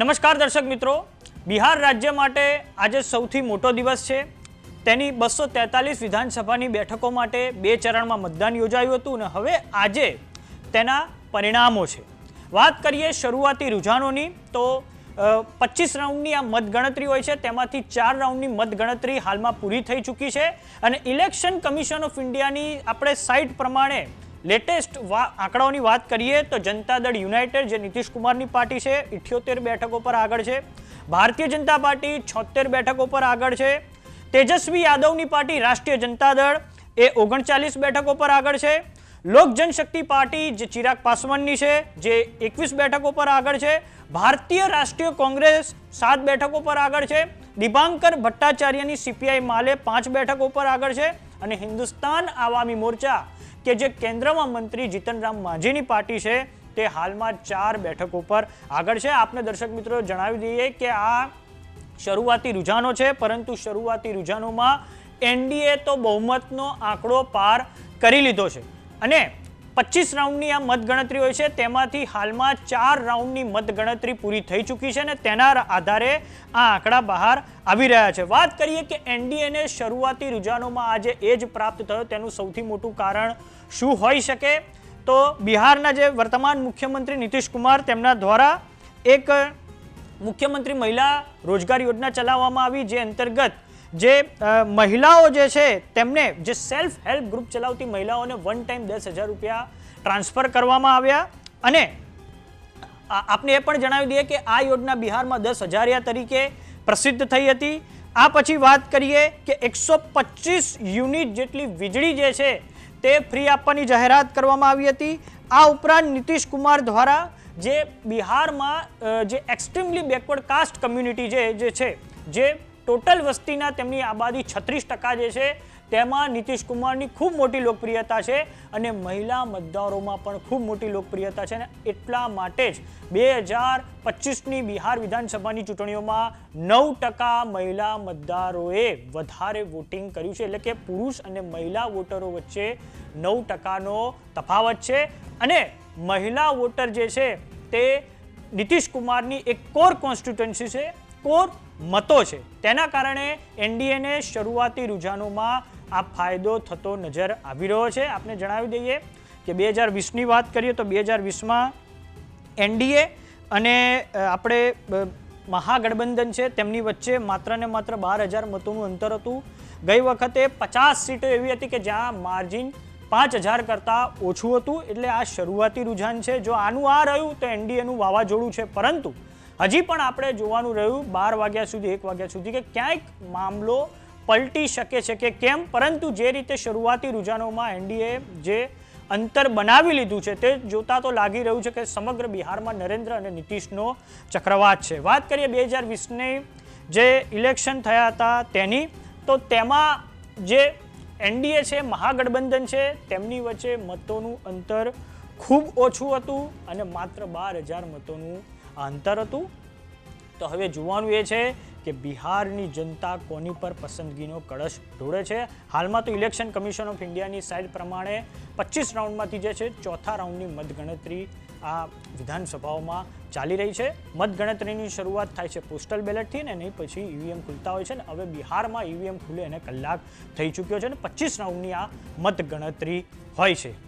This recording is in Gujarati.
નમસ્કાર દર્શક મિત્રો. બિહાર રાજ્ય માટે આજે સૌથી મોટો દિવસ છે. તેની બસો તેતાલીસ વિધાનસભાની બેઠકો માટે બે ચરણમાં મતદાન યોજાયું હતું અને હવે આજે તેના પરિણામો છે. વાત કરીએ શરૂઆતી રૂઝાનોની, તો પચીસ રાઉન્ડની આ મતગણતરી હોય છે. તેમાંથી ચાર રાઉન્ડની મતગણતરી હાલમાં પૂરી થઈ ચૂકી છે. અને ઇલેક્શન કમિશન ઓફ ઇન્ડિયાની આપણે સાઇટ પ્રમાણે લેટેસ્ટ આંકડાઓની વાત કરીએ તો જનતા દળ યુનાઇટેડ જે નીતિશ કુમારની પાર્ટી છે, ઇઠ્યોતેર બેઠકો પર આગળ છે. ભારતીય જનતા પાર્ટી છોતેર બેઠકો પર આગળ છે. તેજસ્વી યાદવની પાર્ટી રાષ્ટ્રીય જનતા દળ એ ઓગણચાલીસ બેઠકો પર આગળ છે. લોક જનશક્તિ પાર્ટી જે ચિરાગ પાસવાનની છે, જે એકવીસ બેઠકો પર આગળ છે. ભારતીય રાષ્ટ્રીય કોંગ્રેસ સાત બેઠકો પર આગળ છે. દિબાંકર ભટ્ટાચાર્યની સીપીઆઈ માલે પાંચ બેઠકો પર આગળ છે. અને હિન્દુસ્તાન આવામી મોરચા કે જે કેન્દ્રમાં મંત્રી જીતનરામ માંઝીની પાર્ટી છે, તે હાલમાં ચાર બેઠકો પર આગળ છે. આપને દર્શક મિત્રો જણાવી દઈએ કે આ શરૂઆતી રૂઝાનો છે, પરંતુ શરૂઆતી રૂઝાનોમાં એનડીએ તો બહુમતનો આંકડો પાર કરી લીધો છે. અને પચીસ રાઉન્ડની આ મતગણતરી હોય છે. તેમાંથી હાલમાં ચાર રાઉન્ડની મતગણતરી પૂરી થઈ ચૂકી છે અને તેના આધારે આ આંકડા બહાર આવી રહ્યા છે. વાત કરીએ કે એનડીએને શરૂઆતી રૂઝાનોમાં આજે એ જ પ્રાપ્ત થયો. તેનું સૌથી મોટું કારણ શું હોઈ શકે? તો બિહારના જે વર્તમાન મુખ્યમંત્રી નીતિશ કુમાર તેમના દ્વારા એક મુખ્યમંત્રી મહિલા રોજગાર યોજના ચલાવવામાં આવી, જે અંતર્ગત જે મહિલાઓ જે છે, તેમને જે સેલ્ફ હેલ્પ ગ્રુપ ચલાવતી મહિલાઓને વન ટાઈમ દસ હજાર રૂપિયા ટ્રાન્સફર કરવામાં આવ્યા. અને આપને એ પણ જણાવી દઈએ કે આ યોજના બિહારમાં દસ હજારિયા તરીકે પ્રસિદ્ધ થઈ હતી. આ પછી વાત કરીએ કે એકસો પચીસ યુનિટ જેટલી વીજળી જે છે, તે ફ્રી આપવાની જાહેરાત કરવામાં આવી હતી. આ ઉપરાંત નીતિશ કુમાર દ્વારા જે બિહારમાં જે એક્સ્ટ્રીમલી બેકવર્ડ કાસ્ટ કમ્યુનિટી જે છે, જે ટોટલ વસ્તીના તેમની આબાદી છત્રીસ ટકા જે છે, તેમાં નીતિશ કુમારની ખૂબ મોટી લોકપ્રિયતા છે અને મહિલા મતદારોમાં પણ ખૂબ મોટી લોકપ્રિયતા છે અને એટલા માટે જ બે હજાર પચીસની બિહાર વિધાનસભાની ચૂંટણીઓમાં નવ ટકા મહિલા મતદારોએ વધારે વોટિંગ કર્યું છે. એટલે કે પુરુષ અને મહિલા વોટરો વચ્ચે નવ ટકાનો તફાવત છે અને મહિલા વોટર જે છે, તે નીતિશ કુમારની એક કોર કોન્સ્ટિટ્યુન્સી છે. કોર મતો છે. તેના કારણે એનડીએને શરૂઆતી રૂઝાનોમાં આ ફાયદો થતો નજર આવી રહ્યો છે. આપને જણાવી દઈએ કે બે હજાર વીસની વાત કરીએ તો બે હજાર વીસમાં એનડીએ અને આપણે મહાગઠબંધન છે તેમની વચ્ચે માત્ર ને માત્ર બાર હજાર મતોનું અંતર હતું. ગઈ વખતે પચાસ સીટો એવી હતી કે જ્યાં માર્જિન પાંચ હજાર કરતાં ઓછું હતું. એટલે આ શરૂઆતી રુઝાન છે. જો આનું આ રહ્યું તો એનડીએનું વાવાઝોડું છે. પરંતુ હજી પણ આપણે જોવાનું રહ્યું બાર વાગ્યા સુધી, એક વાગ્યા સુધી કે ક્યાંક મામલો પલટી શકે છે કે કેમ? પરંતુ જે રીતે શરૂઆતી રૂઝાનોમાં એનડીએ જે અંતર બનાવી લીધું છે તે જોતા તો લાગી રહ્યું છે કે સમગ્ર બિહારમાં નરેન્દ્ર અને નીતિશનો ચક્રવાત છે. વાત કરીએ બે હજાર વીસની જે ઇલેક્શન થયા હતા તેની, તો તેમાં જે એનડીએ છે, મહાગઠબંધન છે, તેમની વચ્ચે મતોનું અંતર ખૂબ ઓછું હતું અને માત્ર બાર હજાર મતોનું અંતર હતું? તો હવે જોવાનું એ છે કે બિહારની જનતા કોની પર પસંદગીનો કળશ ઢોળે છે? હાલમાં તો ઇલેક્શન કમિશન ઓફ ઇન્ડિયાની સાઇડ પ્રમાણે પચીસ રાઉન્ડમાંથી જે છે ચોથા રાઉન્ડની મતગણતરી આ વિધાનસભાઓમાં ચાલી રહી છે. મતગણતરીની શરૂઆત થાય છે પોસ્ટલ બેલેટથી ને નહીં પછી ઈવીએમ ખુલતા હોય છે ને હવે બિહારમાં ઈવીએમ ખુલે એને કલાક થઈ ચૂક્યો છે ને પચીસ રાઉન્ડની આ મતગણતરી હોય છે.